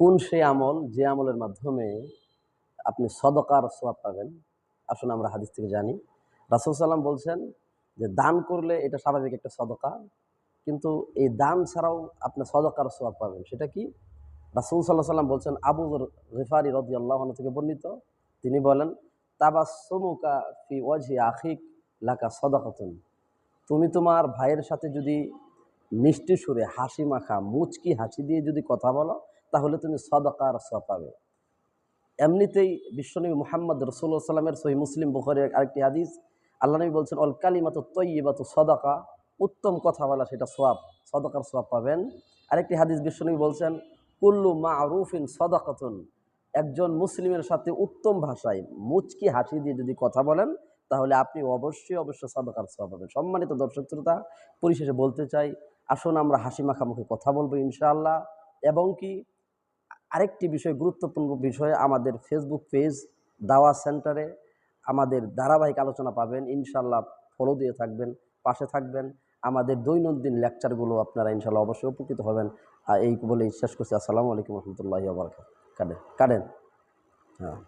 কোন সেই আমল যে আমলের মাধ্যমে আপনি সদকার সোয়াব পাবেন? আসলে আমরা হাদিস থেকে জানি। রাসুল সাল্লাম বলছেন যে, দান করলে এটা স্বাভাবিক একটা সদকা, কিন্তু এই দান ছাড়াও আপনি সদকার সোয়াব পাবেন। সেটা কি? রাসুল সাল্লাহ সাল্লাম বলছেন, আবু রিফারি রদি আল্লাহ থেকে বর্ণিত। তিনি বলেন তাবাসমুকা ফি ওয়াজি আখিক লাকা সদাকতুন। তুমি তোমার ভাইয়ের সাথে যদি মিষ্টি সুরে হাসি মাখা, মুচকি হাসি দিয়ে যদি কথা বলো তাহলে তুমি সদকার সব পাবে। এমনিতেই বিশ্বনবী মোহাম্মদ রসুল্লাহ সাল্লামের সহি মুসলিম বুখারের আরেকটি হাদিস আল্লাহ নবী বলছেন, অল কালিমাত তৈবাত সদাকা উত্তম কথা বলা সেটা সোয়াব সদকার সোয়াব পাবেন। আরেকটি হাদিস বিশ্বনবী বলছেন, কুল্লু মা আরুফিন সদাকাতুন একজন মুসলিমের সাথে উত্তম ভাষায় মুচকি হাসি দিয়ে যদি কথা বলেন, তাহলে আপনি অবশ্যই অবশ্যই সদকার সোয়াব পাবেন। সম্মানিত দর্শক শ্রোতা, পরিশেষে বলতে চাই, আসুন আমরা হাসি মাখামুখি কথা বলব ইনশাআল্লাহ। এবং কি আরেকটি বিষয়, গুরুত্বপূর্ণ বিষয় আমাদের ফেসবুক পেজ দাওয়া সেন্টারে আমাদের ধারাবাহিক আলোচনা পাবেন। ইনশাল্লাহ ফলো দিয়ে থাকবেন, পাশে থাকবেন। আমাদের দৈনন্দিন লেকচারগুলো আপনারা ইনশাল্লাহ অবশ্যই উপকৃত হবেন। এই বলেই শেষ করছি। আসসালামু আলাইকুম রহমতুল্লাহ কাটেন কাটেন হ্যাঁ।